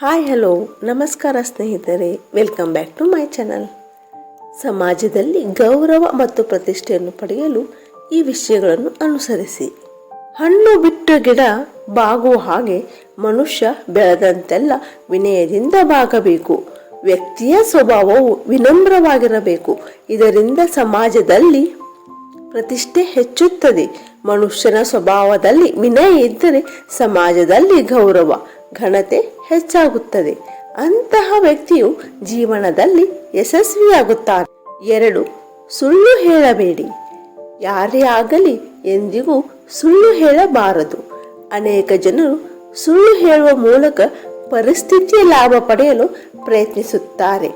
Hi, hello. ನಮಸ್ಕಾರ ಸ್ನೇಹಿತರೆ. Welcome back to my channel. ಸಮಾಜದಲ್ಲಿ ಗೌರವ ಮತ್ತು ಪ್ರತಿಷ್ಠೆಯನ್ನು ಪಡೆಯಲು ಈ ವಿಷಯಗಳನ್ನು ಅನುಸರಿಸಿ. ಹಣ್ಣು ಬಿಟ್ಟ ಗಿಡ ಬಾಗುವ ಹಾಗೆ ಮನುಷ್ಯ ಬೆಳೆದಂತೆಲ್ಲ ವಿನಯದಿಂದ ಬಾಗಬೇಕು. ವ್ಯಕ್ತಿಯ ಸ್ವಭಾವವು ವಿನಮ್ರವಾಗಿರಬೇಕು. ಇದರಿಂದ ಸಮಾಜದಲ್ಲಿ ಪ್ರತಿಷ್ಠೆ ಹೆಚ್ಚುತ್ತದೆ. ಮನುಷ್ಯನ ಸ್ವಭಾವದಲ್ಲಿ ವಿನಯ ಇದ್ದರೆ ಸಮಾಜದಲ್ಲಿ ಗೌರವ, ಘನತೆ ಹೆಚ್ಚಾಗುತ್ತದೆ. ಅಂತಹ ವ್ಯಕ್ತಿಯು ಜೀವನದಲ್ಲಿ ಯಶಸ್ವಿಯಾಗುತ್ತಾನೆ. ಎರಡು, ಸುಳ್ಳು ಹೇಳಬೇಡಿ. ಯಾರೇ ಆಗಲಿ ಎಂದಿಗೂ ಸುಳ್ಳು ಹೇಳಬಾರದು. ಅನೇಕ ಜನರು ಸುಳ್ಳು ಹೇಳುವ ಮೂಲಕ ಪರಿಸ್ಥಿತಿಯ ಲಾಭ ಪಡೆಯಲು ಪ್ರಯತ್ನಿಸುತ್ತಾರೆ.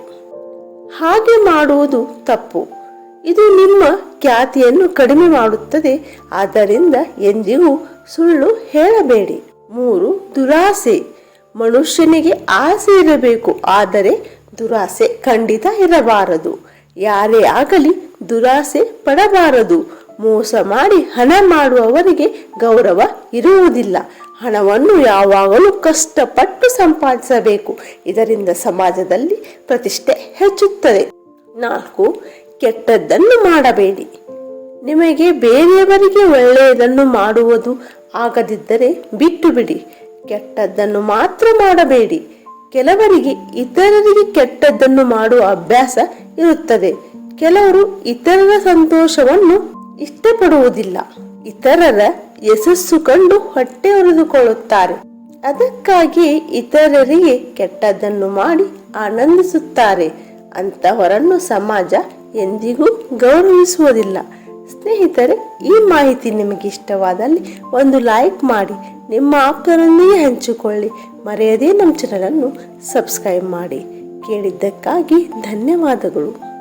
ಹಾಗೆ ಮಾಡುವುದು ತಪ್ಪು. ಇದು ನಿಮ್ಮ ಖ್ಯಾತಿಯನ್ನು ಕಡಿಮೆ ಮಾಡುತ್ತದೆ. ಆದ್ದರಿಂದ ಎಂದಿಗೂ ಸುಳ್ಳು ಹೇಳಬೇಡಿ. ಮೂರು, ದುರಾಸೆ. ಮನುಷ್ಯನಿಗೆ ಆಸೆ ಇರಬೇಕು, ಆದರೆ ದುರಾಸೆ ಖಂಡಿತ ಇರಬಾರದು. ಯಾರೇ ಆಗಲಿ ದುರಾಸೆ ಪಡಬಾರದು. ಮೋಸ ಮಾಡಿ ಹಣ ಮಾಡುವವರಿಗೆ ಗೌರವ ಇರುವುದಿಲ್ಲ. ಹಣವನ್ನು ಯಾವಾಗಲೂ ಕಷ್ಟಪಟ್ಟು ಸಂಪಾದಿಸಬೇಕು. ಇದರಿಂದ ಸಮಾಜದಲ್ಲಿ ಪ್ರತಿಷ್ಠೆ ಹೆಚ್ಚುತ್ತದೆ. ನಾಲ್ಕು ಕೆಟ್ಟದ್ದನ್ನು ಮಾಡಬೇಡಿ. ನಿಮಗೆ ಬೇರೆಯವರಿಗೆ ಒಳ್ಳೆಯದನ್ನು ಮಾಡುವುದು ಆಗದಿದ್ದರೆ ಬಿಟ್ಟು ಬಿಡಿ ಕೆಟ್ಟದ್ದನ್ನು ಮಾತ್ರ ಮಾಡಬೇಡಿ. ಕೆಲವರಿಗೆ ಇತರರಿಗೆ ಕೆಟ್ಟದ್ದನ್ನು ಮಾಡುವ ಅಭ್ಯಾಸ ಇರುತ್ತದೆ. ಕೆಲವರು ಇತರರ ಸಂತೋಷವನ್ನು ಇಷ್ಟಪಡುವುದಿಲ್ಲ. ಇತರರ ಯಶಸ್ಸು ಕಂಡು ಹೊಟ್ಟೆ ಹೊರೆದುಕೊಳ್ಳುತ್ತಾರೆ ಅದಕ್ಕಾಗಿ ಇತರರಿಗೆ ಕೆಟ್ಟದ್ದನ್ನು ಮಾಡಿ ಆನಂದಿಸುತ್ತಾರೆ. ಅಂತಹವರನ್ನು ಸಮಾಜ ಎಂದಿಗೂ ಗೌರವಿಸುವುದಿಲ್ಲ. ಸ್ನೇಹಿತರೆ, ಈ ಮಾಹಿತಿ ನಿಮಗೆ ಇಷ್ಟವಾದಲ್ಲಿ ಒಂದು ಲೈಕ್ ಮಾಡಿ, ನಿಮ್ಮ ಆಪ್ತರೊಂದಿಗೆ ಹಂಚಿಕೊಳ್ಳಿ. ಮರೆಯದೇ ನಮ್ಮ ಚಾನಲನ್ನು ಸಬ್ಸ್ಕ್ರೈಬ್ ಮಾಡಿ. ಕೇಳಿದ್ದಕ್ಕಾಗಿ ಧನ್ಯವಾದಗಳು.